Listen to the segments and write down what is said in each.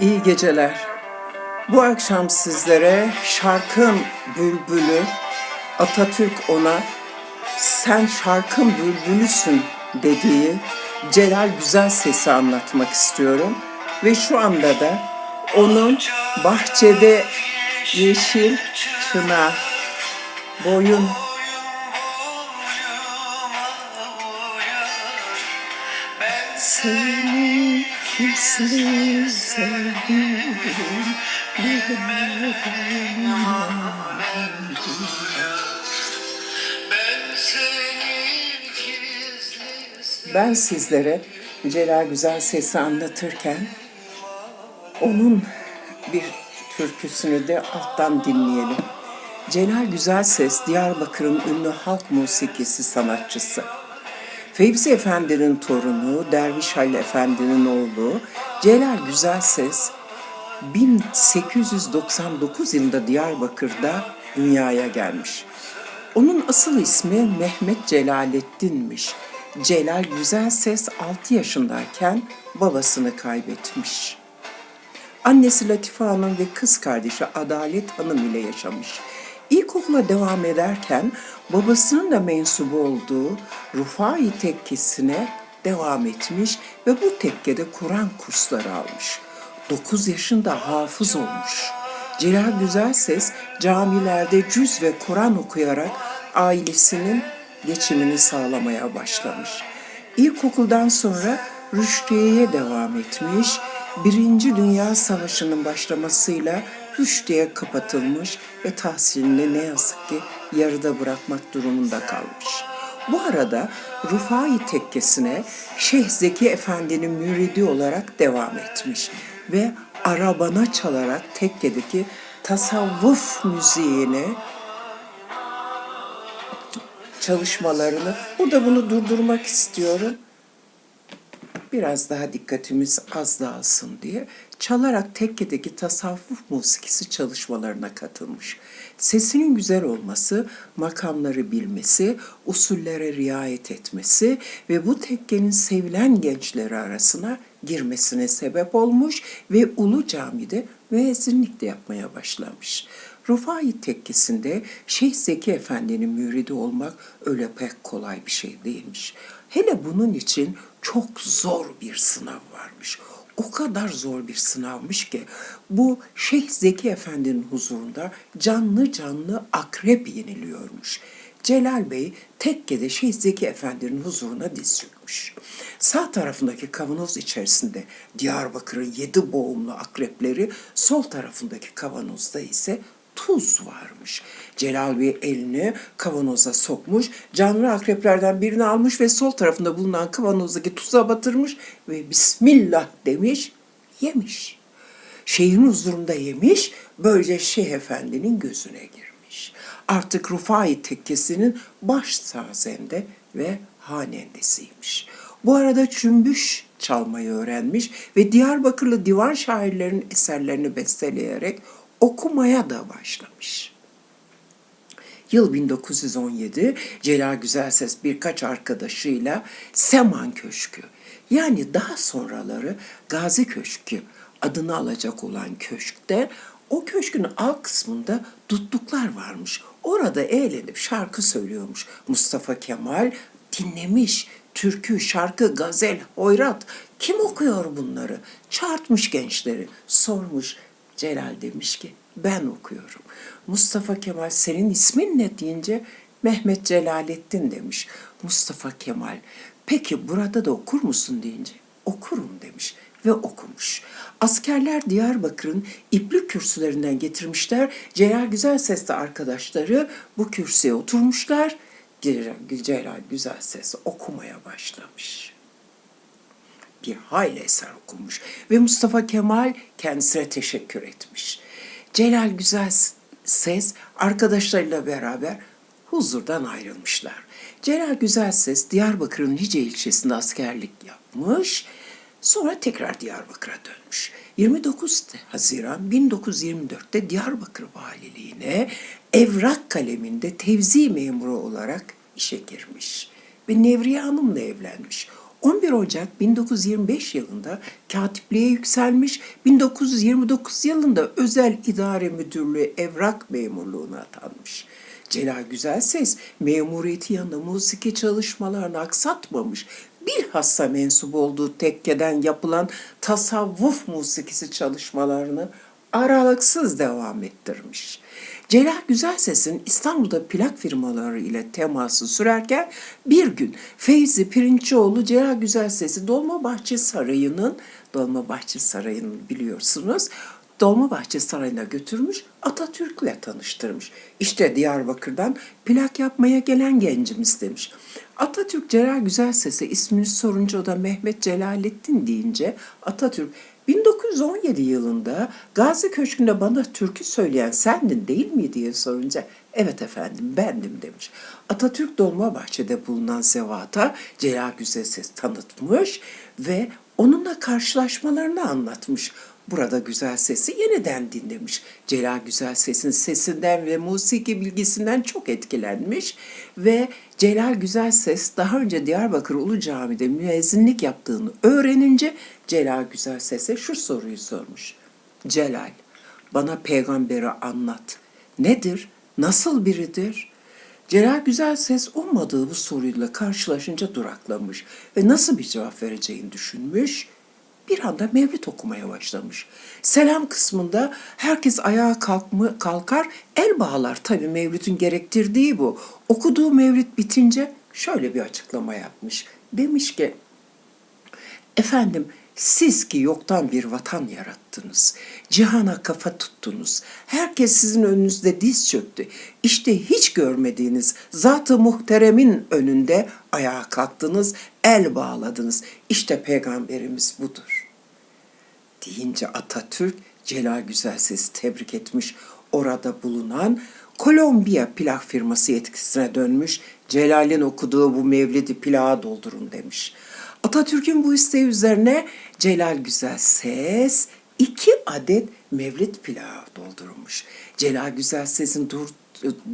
İyi geceler. Bu akşam sizlere şarkın bülbülü Atatürk ona sen şarkın bülbülüsün dediği Celal Güzel Ses'i anlatmak istiyorum. Ve şu anda da onun bahçede yeşil çınar, boyun hisli sevdim Ben sizlere Celal Güzel Ses'i anlatırken onun bir türküsünü de alttan dinleyelim. Celal Güzel Ses Diyarbakır'ın ünlü halk musikisi sanatçısı. Fevzi Efendi'nin torunu, Derviş Halil Efendi'nin oğlu Celal Güzel Ses 1899 yılında Diyarbakır'da dünyaya gelmiş. Onun asıl ismi Mehmet Celalettin'miş. Celal Güzel Ses 6 yaşındayken babasını kaybetmiş. Annesi Latife Hanım ve kız kardeşi Adalet Hanım ile yaşamış. İlkokula devam ederken babasının da mensubu olduğu Rufai Tekkesi'ne devam etmiş ve bu tekkede Kur'an kursları almış. 9 yaşında hafız olmuş. Celal Güzelses camilerde cüz ve Kur'an okuyarak ailesinin geçimini sağlamaya başlamış. İlkokuldan sonra Rüştiye'ye devam etmiş. Birinci Dünya Savaşı'nın başlamasıyla Rüştiye kapatılmış ve tahsilini ne yazık ki yarıda bırakmak durumunda kalmış. Bu arada Rufai Tekkesi'ne Şeyh Zeki Efendi'nin müridi olarak devam etmiş ve arabana çalarak tekkedeki tasavvuf müziğini çalışmalarını burada bunu durdurmak istiyorum. Biraz daha dikkatimiz az dağılsın diye çalarak tekkedeki tasavvuf musikisi çalışmalarına katılmış. Sesinin güzel olması, makamları bilmesi, usullere riayet etmesi ve bu tekkenin sevilen gençleri arasına girmesine sebep olmuş ve Ulu Cami'de müezzinlik de yapmaya başlamış. Rufai Tekkesi'nde Şeyh Zeki Efendi'nin müridi olmak öyle pek kolay bir şey değilmiş. Hele bunun için çok zor bir sınav varmış. O kadar zor bir sınavmış ki bu Şeyh Zeki Efendi'nin huzurunda canlı canlı akrep yeniliyormuş. Celal Bey tekkede Şeyh Zeki Efendi'nin huzuruna diz çökmüş. Sağ tarafındaki kavanoz içerisinde Diyarbakır'ın yedi boğumlu akrepleri, sol tarafındaki kavanozda ise tuz varmış. Celal Bey elini kavanoza sokmuş, canlı akreplerden birini almış ve sol tarafında bulunan kavanozdaki tuza batırmış ve Bismillah demiş, yemiş. Şeyhin huzurunda yemiş, böylece Şeyh Efendi'nin gözüne girmiş. Artık Rufai Tekkesi'nin baş sazende ve hanendesiymiş. Bu arada cümbüş çalmayı öğrenmiş ve Diyarbakırlı divan şairlerinin eserlerini besteleyerek okumaya da başlamış. Yıl 1917 Celal Güzelses birkaç arkadaşıyla Seman Köşkü yani daha sonraları Gazi Köşkü adını alacak olan köşkte o köşkün alt kısmında dutluklar varmış. Orada eğlenip şarkı söylüyormuş. Mustafa Kemal dinlemiş. Türkü, şarkı, gazel, hoyrat. Kim okuyor bunları? Çarpmış gençleri. Sormuş. Celal demiş ki ben okuyorum. Mustafa Kemal senin ismin ne deyince Mehmet Celalettin demiş. Mustafa Kemal peki burada da okur musun deyince okurum demiş ve okumuş. Askerler Diyarbakır'ın iplik kürsülerinden getirmişler. Celal Güzel Sesli arkadaşları bu kürsüye oturmuşlar. Celal, Güzel Ses okumaya başlamış bir hayli eser okumuş ve Mustafa Kemal kendisine teşekkür etmiş. Celal Güzel Ses arkadaşlarıyla beraber huzurdan ayrılmışlar. Celal Güzel Ses Diyarbakır'ın Lice ilçesinde askerlik yapmış. Sonra tekrar Diyarbakır'a dönmüş. 29 Haziran 1924'te Diyarbakır Valiliğine evrak kaleminde tevzi memuru olarak işe girmiş ve Nevriye Hanım'la evlenmiş. 11 Ocak 1925 yılında katipliğe yükselmiş, 1929 yılında özel idare müdürlüğü evrak memurluğuna atanmış. Celal Güzelses memuriyeti yanında musiki çalışmalarını aksatmamış. Bilhassa mensup olduğu tekkeden yapılan tasavvuf musikisi çalışmalarını aralıksız devam ettirmiş. Celal Güzelses'in İstanbul'da plak firmaları ile teması sürerken bir gün Feyzi Pirinçoğlu Celal Güzelses'i Dolmabahçe Sarayı'nın Dolmabahçe Sarayı'nı biliyorsunuz Dolmabahçe Sarayı'na götürmüş, Atatürk'le tanıştırmış. İşte Diyarbakır'dan plak yapmaya gelen gencimiz demiş. Atatürk Celal Güzelses'e ismini sorunca o da Mehmet Celalettin deyince Atatürk 1917 yılında Gazi Köşkü'nde bana türkü söyleyen sendin değil mi diye sorunca evet efendim bendim demiş. Atatürk Dolmabahçe'de bulunan Zevat'a Celal Güzelses tanıtmış ve onunla karşılaşmalarını anlatmış. Burada güzel sesi yeniden dinlemiş. Celal güzel sesin sesinden ve musiki bilgisinden çok etkilenmiş ve Celal güzel ses daha önce Diyarbakır Ulu Cami'de müezzinlik yaptığını öğrenince Celal güzel sese şu soruyu sormuş. Celal, bana peygamberi anlat. Nedir? Nasıl biridir? Celal Güzel Ses ummadığı bu soruyla karşılaşınca duraklamış ve nasıl bir cevap vereceğini düşünmüş bir anda mevlid okumaya başlamış. Selam kısmında herkes ayağa kalkma, kalkar, el bağlar. Tabii mevlidin gerektirdiği bu. Okuduğu mevlid bitince şöyle bir açıklama yapmış. Demiş ki, Efendim siz ki yoktan bir vatan yarattınız. Cihana kafa tuttunuz. Herkes sizin önünüzde diz çöktü. İşte hiç görmediğiniz zat-ı muhteremin önünde ayağa kalktınız, el bağladınız. İşte peygamberimiz budur. Deyince Atatürk Celal Güzelses'i tebrik etmiş. Orada bulunan Kolombiya plak firması yetkisine dönmüş. Celal'in okuduğu bu mevlidi plağa doldurun demiş. Atatürk'ün bu isteği üzerine Celal Güzelses iki adet mevlid plağı doldurmuş. Celal Güzelses'in dur,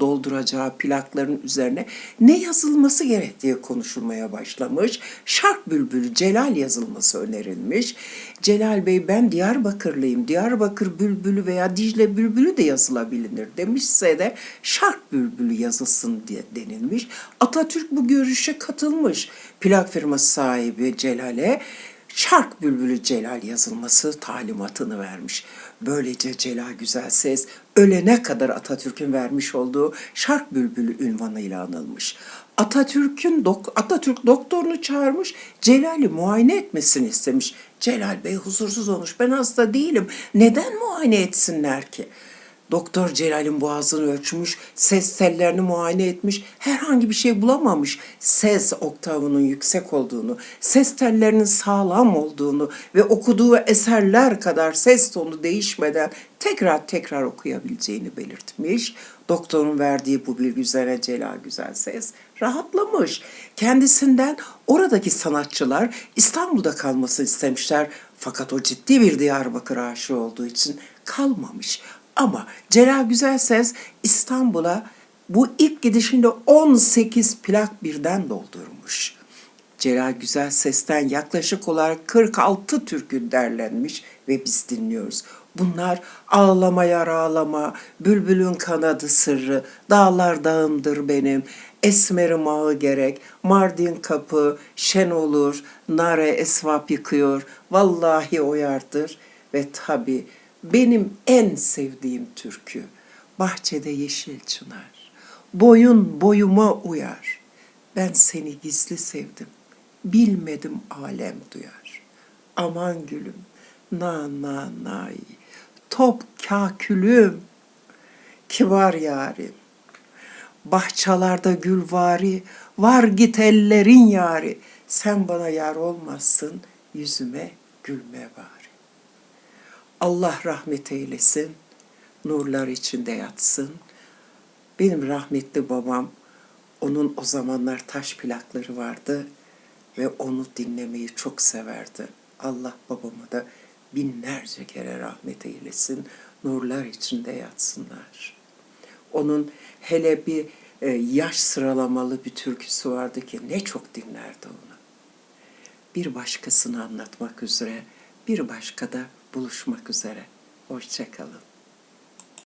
dolduracağı plakların üzerine ne yazılması gerektiği konuşulmaya başlamış. Şark Bülbülü Celal yazılması önerilmiş. Celal Bey ben Diyarbakırlıyım. Diyarbakır Bülbülü veya Dicle Bülbülü de yazılabilir demişse de Şark Bülbülü yazılsın diye denilmiş. Atatürk bu görüşe katılmış. Plak firması sahibi Celal'e Şark Bülbülü Celal yazılması talimatını vermiş. Böylece Celal Güzelses ölene kadar Atatürk'ün vermiş olduğu Şark Bülbülü ünvanıyla anılmış. Atatürk'ün dok Atatürk doktorunu çağırmış, Celal'i muayene etmesini istemiş. Celal Bey huzursuz olmuş. Ben hasta değilim. Neden muayene etsinler ki? Doktor Celal'in boğazını ölçmüş, ses tellerini muayene etmiş, herhangi bir şey bulamamış. Ses oktavının yüksek olduğunu, ses tellerinin sağlam olduğunu ve okuduğu eserler kadar ses tonu değişmeden tekrar tekrar okuyabileceğini belirtmiş. Doktorun verdiği bu bilgi üzerine Celal Güzel Ses rahatlamış. Kendisinden oradaki sanatçılar İstanbul'da kalmasını istemişler. Fakat o ciddi bir Diyarbakır aşığı olduğu için kalmamış. Ama Celal Güzelses İstanbul'a bu ilk gidişinde 18 plak birden doldurmuş. Celal Güzel Ses'ten yaklaşık olarak 46 türkü derlenmiş ve biz dinliyoruz. Bunlar ağlama yar ağlama, bülbülün kanadı sırrı, dağlar dağımdır benim, esmerim ağı gerek, Mardin kapı, şen olur, nare esvap yıkıyor, vallahi o yardır ve tabi benim en sevdiğim türkü, bahçede yeşil çınar, boyun boyuma uyar, ben seni gizli sevdim, bilmedim alem duyar. Aman gülüm, na na nay, top kakülüm, kibar yarim. Bahçalarda gülvari, var git ellerin yari. Sen bana yar olmazsın, yüzüme gülme bari. Allah rahmet eylesin, nurlar içinde yatsın. Benim rahmetli babam, onun o zamanlar taş plakları vardı ve onu dinlemeyi çok severdi. Allah babama da binlerce kere rahmet eylesin, nurlar içinde yatsınlar. Onun hele bir e, yaş sıralamalı bir türküsü vardı ki ne çok dinlerdi onu. bir başkasını anlatmak üzere, bir başka da buluşmak üzere. Hoşçakalın.